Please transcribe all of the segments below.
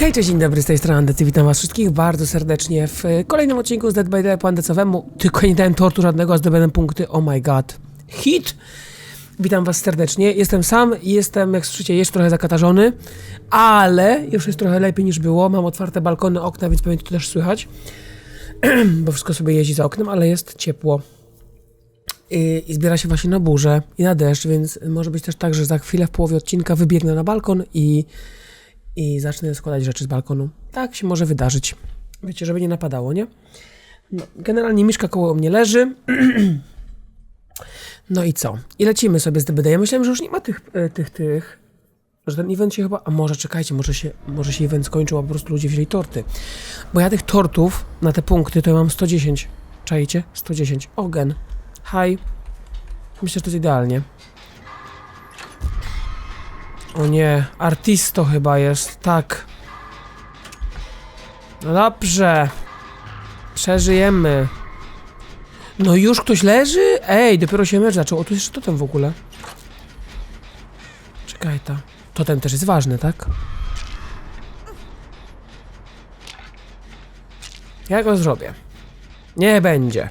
Hej, cześć, dzień dobry, z tej strony Andecy, witam was wszystkich bardzo serdecznie w e, kolejnym odcinku z Dead by Daylight po Andecowemu. Tylko nie dałem tortu żadnego, a zdobyłem punkty, oh my god. Hit! Witam was serdecznie, jestem sam i jestem, jak słyszycie, jeszcze trochę zakatarzony, ale już jest trochę lepiej niż było, mam otwarte balkony, okna, więc pewnie to też słychać, bo wszystko sobie jeździ za oknem, ale jest ciepło. I, I zbiera się właśnie na burzę i na deszcz, więc może być też tak, że za chwilę w połowie odcinka wybiegnę na balkon i i zacznę składać rzeczy z balkonu. Tak się może wydarzyć. Wiecie, żeby nie napadało, nie? No, generalnie miszka koło mnie leży. no i co? I lecimy sobie z DBD. Ja myślałem, że już nie ma tych, e, tych, tych. Że ten event się chyba. A może czekajcie, może się, może się event skończył, a po prostu ludzie wzięli torty. Bo ja tych tortów na te punkty to ja mam 110. Czajcie? 110. Ogen. Hi. Myślę, że to jest idealnie. O nie, artisto chyba jest, tak. No dobrze. Przeżyjemy. No już ktoś leży? Ej, dopiero się mecz zaczął. O, tu jeszcze totem w ogóle. Czekaj ta. Totem też jest ważny, tak? Ja go zrobię. Nie będzie.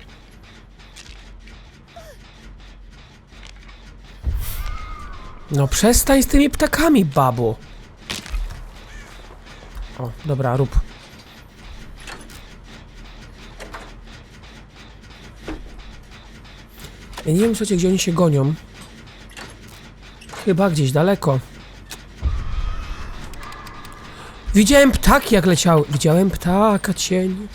No przestań z tymi ptakami, babo. O, dobra, rób. Ja nie wiem, słuchajcie, gdzie oni się gonią. Chyba gdzieś daleko. Widziałem ptaki, jak leciały. Widziałem ptaka, cień.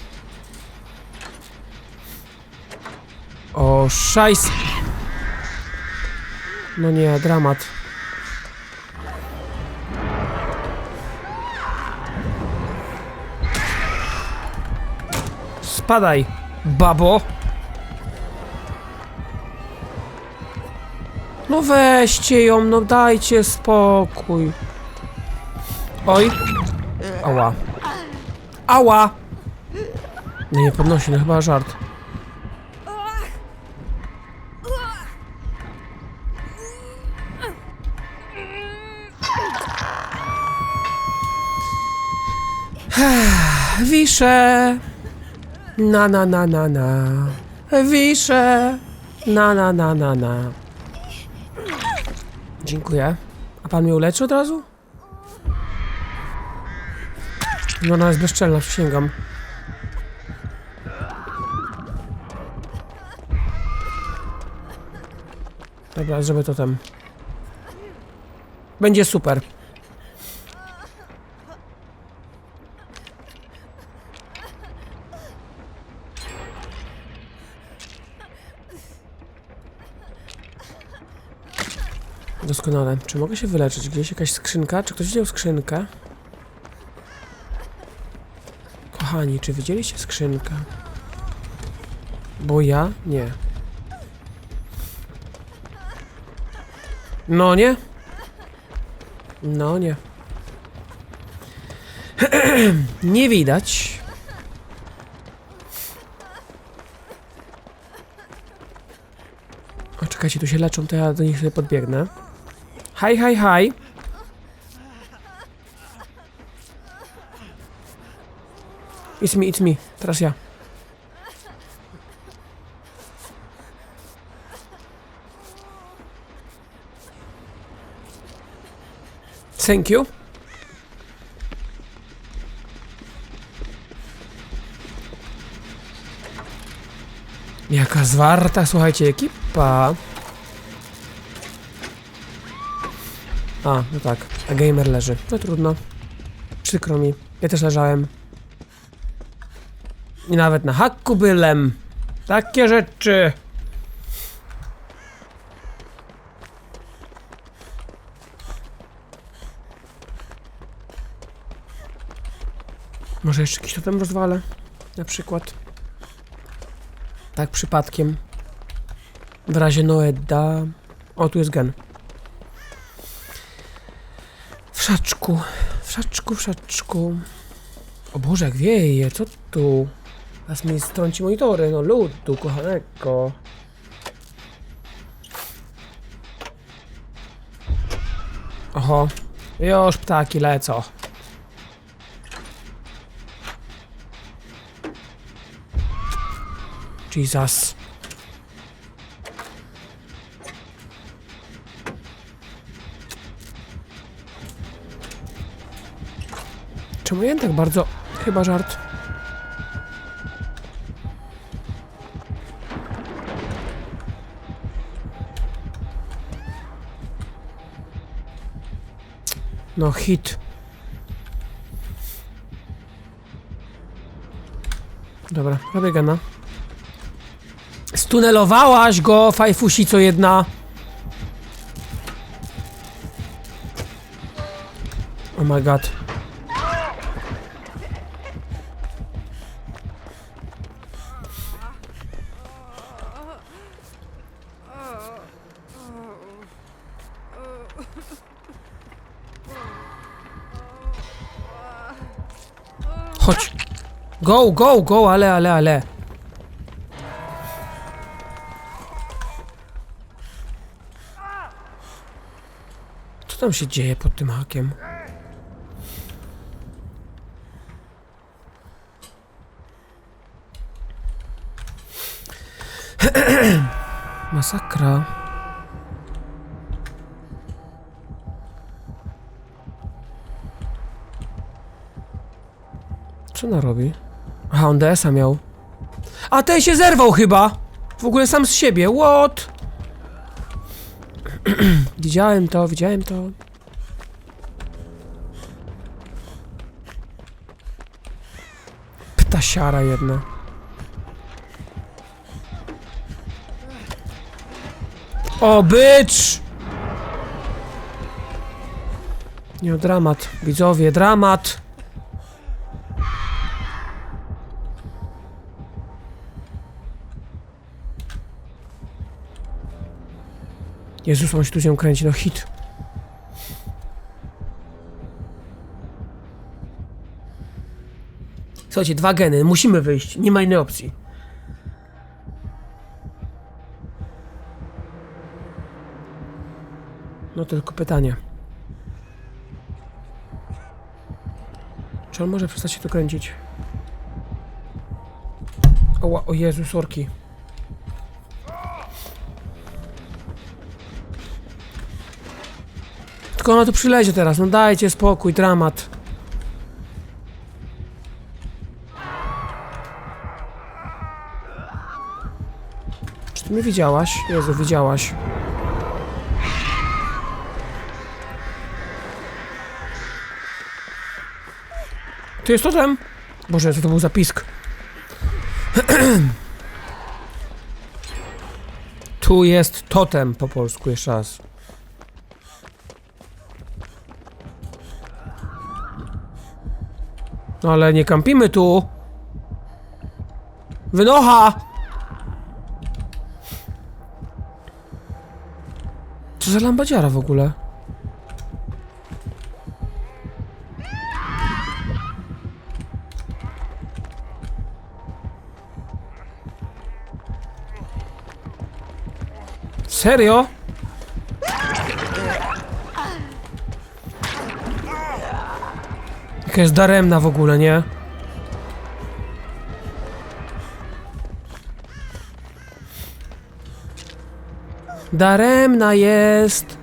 O, szajs... No nie, dramat. Spadaj, babo. No weźcie ją, no dajcie spokój. Oj. Ała. Ała! No nie podnosi, no chyba żart. Wiszę. Na na na na na. Wiszę. Na na na na na. Dziękuję. A pan mnie uleczy od razu? No ona jest bezczelna, przysięgam. Dobra, zrobię to tam. Będzie super. Doskonale. Czy mogę się wyleczyć? Gdzieś jakaś skrzynka? Czy ktoś widział skrzynkę? Kochani, czy widzieliście skrzynkę? Bo ja nie. No nie? No nie. nie widać. O, czekajcie, tu się leczą, to ja do nich sobie podbiegnę. Hi, hi, hi. It's me, it's me. Teraz ja. Thank you. Jaka zwarta, słuchajcie, ekipa. A, no tak. A gamer leży. No trudno. Przykro mi. Ja też leżałem. I nawet na hakku byłem. Takie rzeczy. Może jeszcze jakiś totem rozwalę? Na przykład. Tak przypadkiem. W razie Noeda. O, tu jest gen szaczku, w szaczku. O Boże, jak wieje, co tu? Nas mi strąci monitory, no ludu, kochaneko. Oho, już ptaki lecą. Jesus. Ja tak bardzo... Chyba żart. No hit. Dobra, robię gana. Stunelowałaś go, fajfusico jedna. Oh my god. Chodź. Go, go, go, ale, ale, ale. Co tam się dzieje pod tym hakiem? Masakra. Co ona robi? Aha, on DS-a miał. A ten się zerwał chyba! W ogóle sam z siebie, what? widziałem to, widziałem to. Ptasiara jedna. O, bycz! Nie, dramat. Widzowie, dramat. Jezus, on się tu się kręci, no hit. Słuchajcie, dwa geny, musimy wyjść, nie ma innej opcji. No to tylko pytanie. Czy on może przestać się tu kręcić? O, ła- o Jezu, sorki. Tylko ona tu przylezie teraz, no dajcie spokój, dramat. Czy ty mnie widziałaś? Jezu, widziałaś. Tu jest totem? Boże, co to był zapisk? tu jest totem po polsku, jeszcze raz. No ale nie kampimy tu. Wynocha! Co za lambadziara w ogóle? Serio? Jest daremna w ogóle, nie? Daremna jest.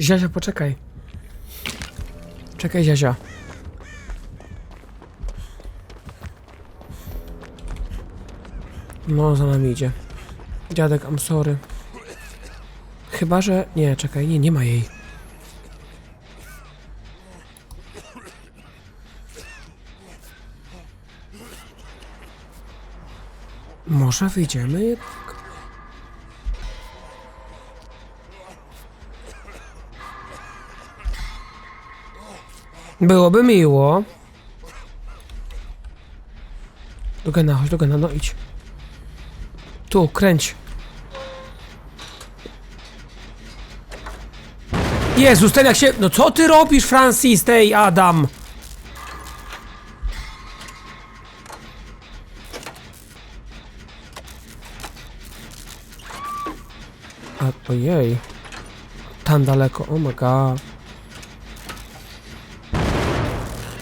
Ziazia, poczekaj. Czekaj, Ziazia. No, za nami idzie. Dziadek, I'm sorry. Chyba, że... Nie, czekaj, nie, nie ma jej. Może wyjdziemy jednak? Byłoby miło. Do Gena, chodź do Gena, no idź. Tu, kręć. Jezus, ten jak się... No co ty robisz, Francis, tej Adam? A, ojej. tam daleko. Oh my god.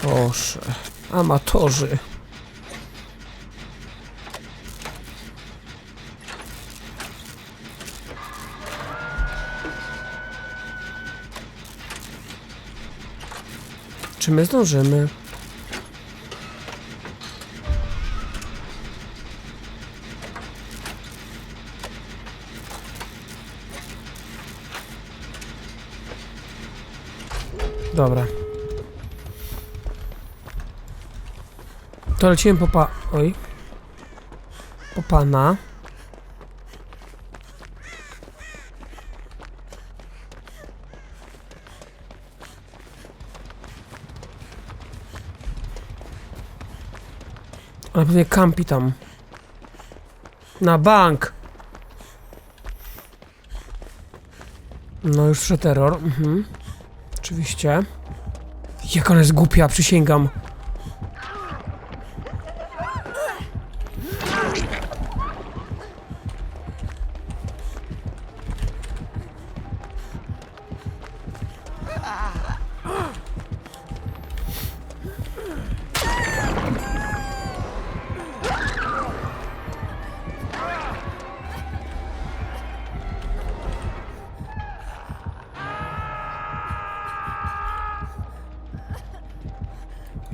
Boże. Amatorzy. Czy my zdążymy? Dobra. To lecimy po pa... Oj. Po pana. Ale pewnie kampi tam. Na bank! No już terror. Mhm. Oczywiście. Jak ona jest głupia, przysięgam.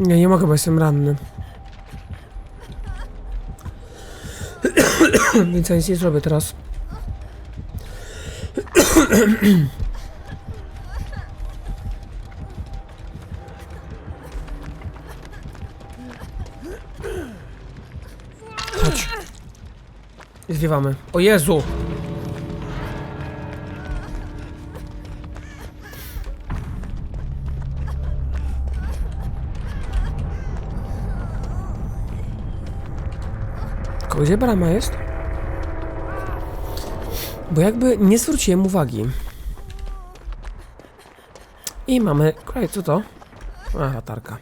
Nie, nie mogę, bo jestem ranny. Więc ja nic nie zrobię teraz. Chodź. Zwiewamy. O Jezu! Gdzie brama jest? Bo jakby nie zwróciłem uwagi. I mamy... Kolej, co to? A, latarka.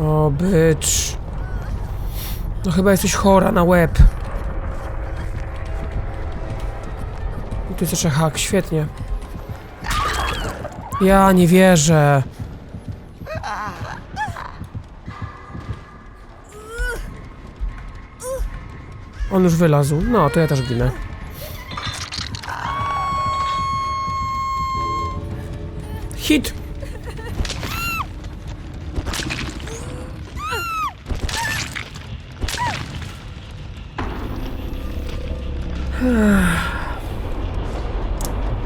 O, bycz. No chyba jesteś chora na łeb. I tu jest jeszcze hak, świetnie. Ja nie wierzę. On już wylazł. No, to ja też ginę. Hit!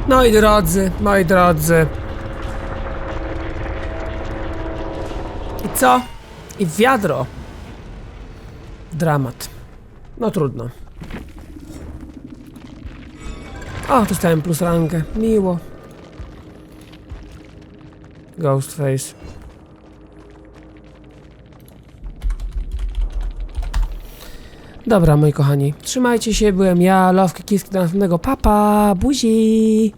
No i drodzy, moi drodzy. I co? I wiadro. Dramat. No trudno. O, dostałem plus rangę. Miło. Ghostface. Dobra, moi kochani. Trzymajcie się, byłem ja, Love Kiski do następnego. Papa, buzi!